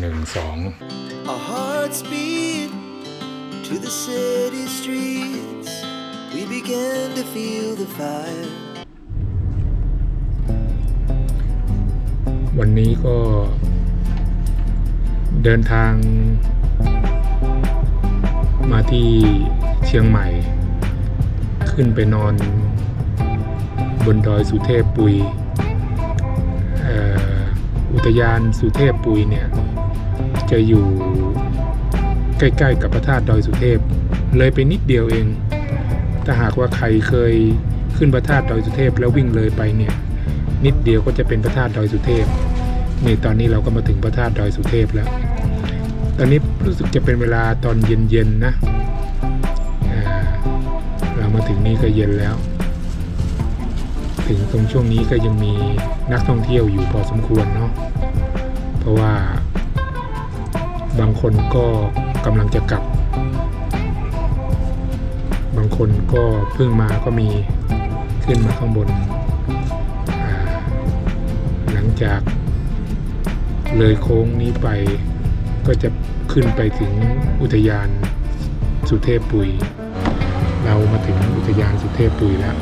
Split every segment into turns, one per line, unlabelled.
หนึ่งสอง
Our hearts beat to the city streets. We began to feel the fire.
วันนี้ก็เดินทางมาที่เชียงใหม่ ขึ้นไปนอนบนดอยสุเทพปุยเอ่ออุทยานสุเทพปุยเนี่ย จะอยู่ใกล้ๆกับพระธาตุดอยสุเทพ เลยไปนิดเดียวเอง ถ้าหากว่าใครเคยขึ้นพระธาตุดอยสุเทพแล้ววิ่งเลยไปเนี่ย นิดเดียวก็จะเป็นพระธาตุดอยสุเทพนี่ตอนนี้เราก็มาถึงพระธาตุดอยสุเทพแล้ว ตอนนี้รู้สึกจะเป็นเวลาตอนเย็นๆนะเรามาถึงนี่ก็เย็นแล้ว ถึงตรงช่วงนี้ก็ยังมีนักท่องเที่ยวอยู่พอสมควรเนาะ เพราะว่า บางคนก็กำลังจะกลับ บางคนก็เพิ่งมาก็มีขึ้นมาข้างบน หลังจากเลยโค้งนี้ไปก็จะขึ้นไปถึงอุทยานสุเทพปุย เรามาถึงอุทยานสุเทพปุยแล้ว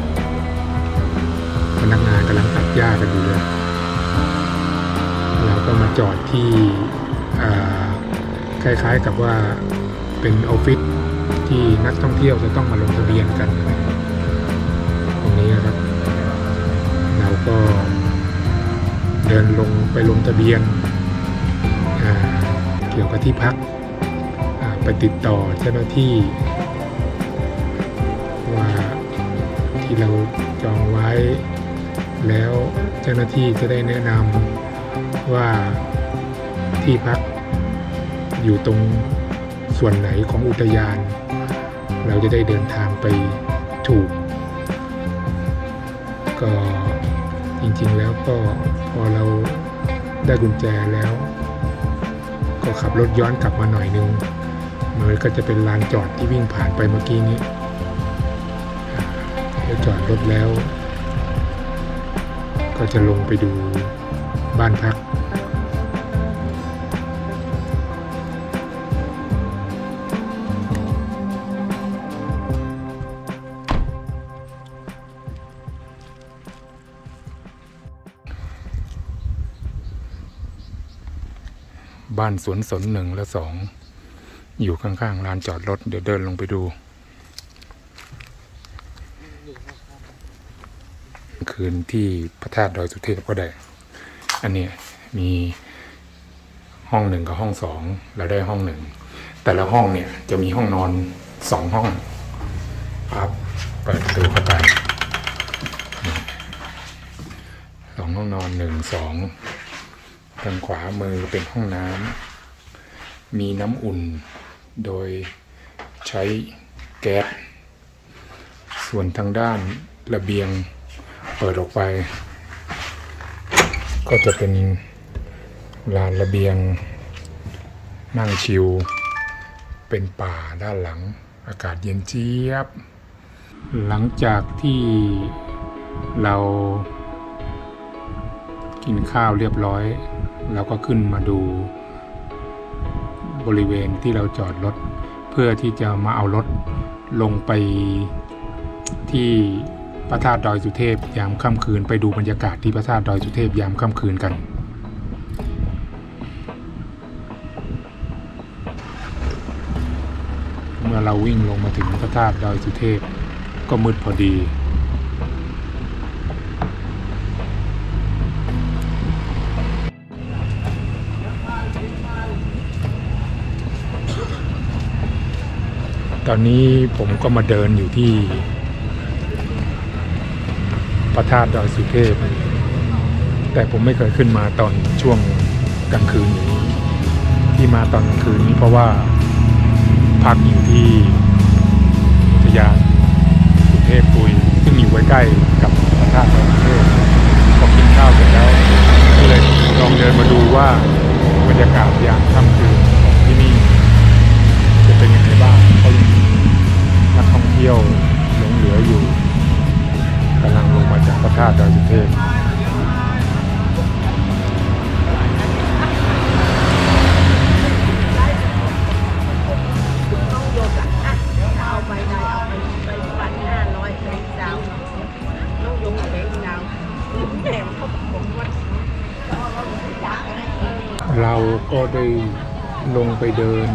พนักงานกำลังตัดหญ้ากันอยู่เลย เราก็มาจอดที่อ่า คล้ายๆกับว่าเป็นออฟฟิศที่นักท่องเที่ยวจะต้องมาลงทะเบียนกัน ตรงนี้นะครับ เราก็เดินลงไปลงทะเบียนเกี่ยวกับที่พักไปติดต่อเจ้าหน้าที่ ว่าที่เราจองไว้ แล้วเจ้าหน้าที่จะได้แนะนำว่าที่พัก อยู่ตรงส่วนไหนของอุทยาน เราจะได้เดินทางไปถูก ก็จริงๆแล้วก็พอเราได้กุญแจแล้ว ก็ขับรถย้อนกลับมาหน่อยนึงมันก็จะเป็นลานจอดที่วิ่งผ่านไปเมื่อกี้นี้อ่าเดี๋ยวจอดรถแล้ว ก็จะลงไปดูบ้านพัก บ้านสวนสนหนึ่งและสองอยู่ข้างๆลานจอดรถ เดี๋ยวเดินลงไปดู คืนที่พระธาตุดอยสุเทพก็ได้ อันนี้มีห้องหนึ่งกับห้องสองเราได้ห้องหนึ่งแต่ละห้องเนี่ยจะมีห้องนอนสองห้องครับเปิดประตูเข้าไปสองห้องนอนหนึ่งสอง ทางขวามือเป็นห้องน้ำมีน้ำอุ่น โดยใช้แก๊สส่วนทางด้านระเบียงเปิดออกไป ก็จะเป็นลานระเบียง นั่งชิว เป็นป่าด้านหลัง อากาศเย็นเจี๊ยบ หลังจากที่เรากินข้าวเรียบร้อย เราก็ขึ้นมาดูบริเวณที่เราจอดรถ เพื่อที่จะมาเอารถลงไปที่พระธาตุดอยสุเทพยามค่ำคืน ไปดูบรรยากาศที่พระธาตุดอยสุเทพยามค่ำคืนกัน เมื่อเราวิ่งลงมาถึงพระธาตุดอยสุเทพก็มืดพอดี ตอนนี้ผมก็มาเดินอยู่ที่พระธาตุดอยสุเทพ แต่ผมไม่เคยขึ้นมาตอนช่วงกลางคืนนี้ ที่มาตอนกลางคืนนี้เพราะว่าพักอยู่ที่อุทยานสุเทพปุย ซึ่งอยู่ใกล้ๆกับพระธาตุดอยสุเทพพอกินข้าวเสร็จแล้วก็เลยลองเดินมาดูว่าบรรยากาศยามค่ี่ยวหลงเหลืออยู่กำลังลงมาจากพระธาตุดอยสุเทพเราก็ได้ลงไปเดิน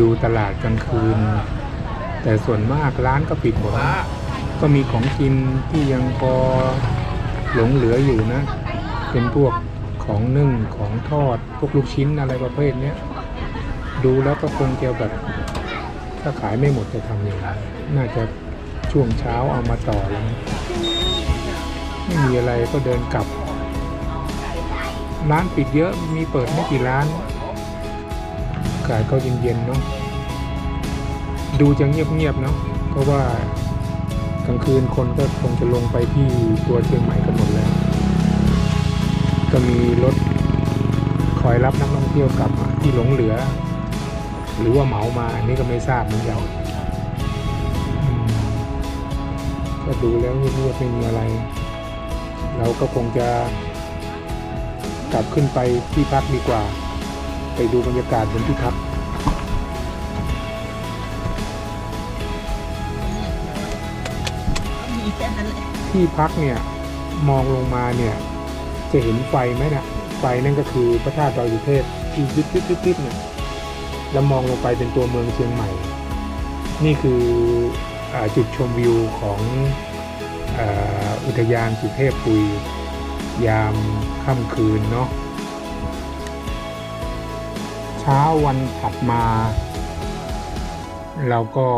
ดูตลาดกลางคืน แต่ส่วนมากร้านก็ปิดหมดก็มีของกินที่ยังพอหลงเหลืออยู่นะ เป็นพวกของนึ่งของทอดพวกลูกชิ้นอะไรประเภทเนี้ยดูแล้วก็คงจะแบบถ้าขายไม่หมดจะทำอย่างไรน่าจะช่วงเช้าเอามาต่อแล้วไม่มีอะไรก็เดินกลับ ร้านปิดเยอะมีเปิดไม่กี่ร้านอากาศก็เย็นๆเนาะ ดูจะเงียบๆเนาะเพราะว่ากลางคืนคนก็คงจะลงไปที่ตัวเชียงใหม่กันหมดแล้ว ก็มีรถคอยรับนักท่องเที่ยวกลับมาที่หลงเหลือ หรือว่าเหมามาอันนี้ก็ไม่ทราบเหมือนกันก็ดูแล้วเงียบๆไม่มีอะไร เราก็คงจะกลับขึ้นไปที่พักดีกว่า ไปดูบรรยากาศบนที่พัก ที่พักเนี่ยมองลงมาเนี่ยจะเห็นไฟไหมนะไฟนั่นก็คือพระธาตุดอยสุเทพที่ยิบยิบยิบยิบเนี่ยแล้วมองลงไปเป็นตัวเมืองเชียงใหม่ นี่คืออจุดชมวิวของออุทยานสุเทพปุย ยามค่ำคืนเนาะเช้าวันถัดมาเราก็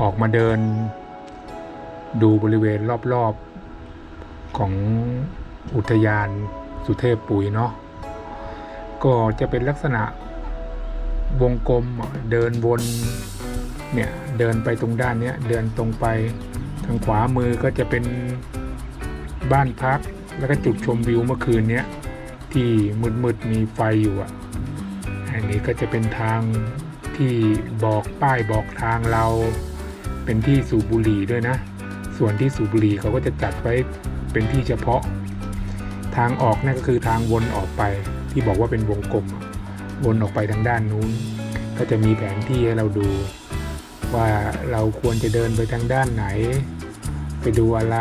ออกมาเดิน ดูบริเวณรอบๆของอุทยานสุเทพปุ๋ยเนาะก็จะเป็นลักษณะวงกลมเดินวนเนี่ยเดินไปตรงด้านเนี้ยเดินตรงไปทางขวามือก็จะเป็นบ้านพักแล้วก็จุดชมวิวเมื่อคืนเนี้ยที่มืดๆมีไฟอยู่อะอันนี้ก็จะเป็นทางที่บอกป้ายบอกทางเราเป็นที่สูบบุหรี่ด้วยนะ ส่วนที่สูบบุหรี่เขาก็จะจัดไว้เป็นที่เฉพาะ ทางออกนั่นก็คือทางวนออกไปที่บอกว่าเป็นวงกลมวนออกไปทางด้านนู้น ก็จะมีแผนที่ให้เราดู ว่าเราควรจะเดินไปทางด้านไหน ไปดูอะไร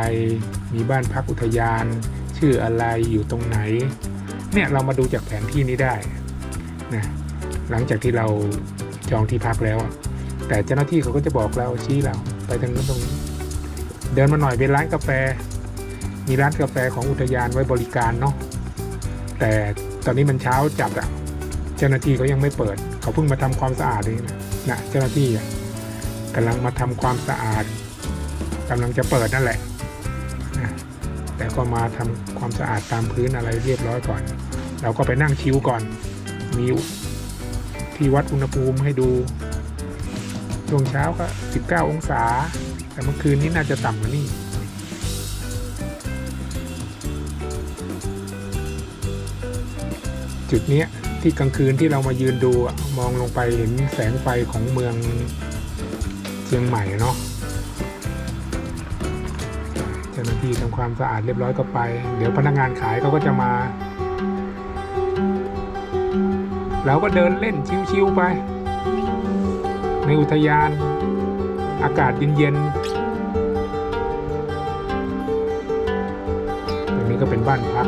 มีบ้านพักอุทยาน ชื่ออะไรอยู่ตรงไหน เนี่ยเรามาดูจากแผนที่นี้ได้นะหลังจากที่เราจองที่พักแล้ว แต่เจ้าหน้าที่เขาก็จะบอกเราชี้เราไปทางนู้นตรงนี้ เดินมาหน่อยเป็นร้านกาแฟ มีร้านกาแฟของอุทยานไว้บริการเนาะแต่ตอนนี้มันเช้าจัดอะเจ้าหน้าที่เขายังไม่เปิด เขาเพิ่งมาทำความสะอาดเองนะนะเจ้าหน้าที่อะกำลังมาทำความสะอาดกำลังจะเปิดนั่นแหละนะแต่ก็มาทำความสะอาดตามพื้นอะไรเรียบร้อยก่อน เราก็ไปนั่งชิวก่อน มีที่วัดอุณหภูมิให้ดูช่วงเช้าก็ 19 องศา แต่เมื่อคืนนี้น่าจะต่ำกว่านี้จุดเนี้ยที่กลางคืนที่เรามายืนดูมองลงไปเห็นแสงไฟของเมืองเชียงใหม่เนาะเจ้าหน้าที่ทำความสะอาดเรียบร้อยก็ไป เดี๋ยวพนักงานขายเขาก็จะมาเราก็เดินเล่นชิวๆไป ในอุทยาน อากาศเย็นๆตรงนี้ก็เป็นบ้านพัก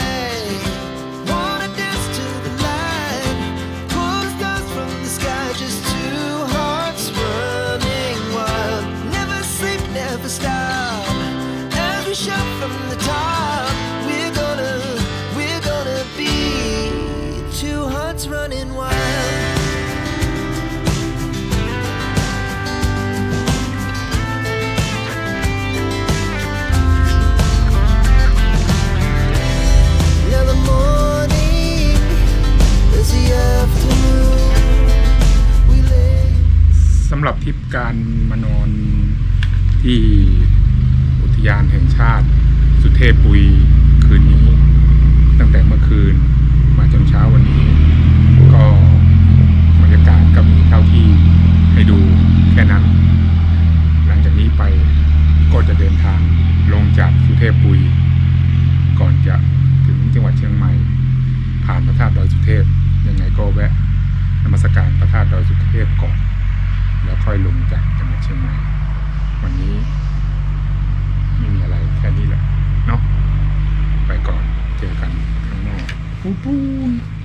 ทิพย์การมานอนที่อุทยานแห่งชาติ สุเทพปุยคืนนี้ ตั้งแต่เมื่อคืนมาจนเช้าวันนี้ ก็บรรยากาศก็มีเท่า
Pulpul.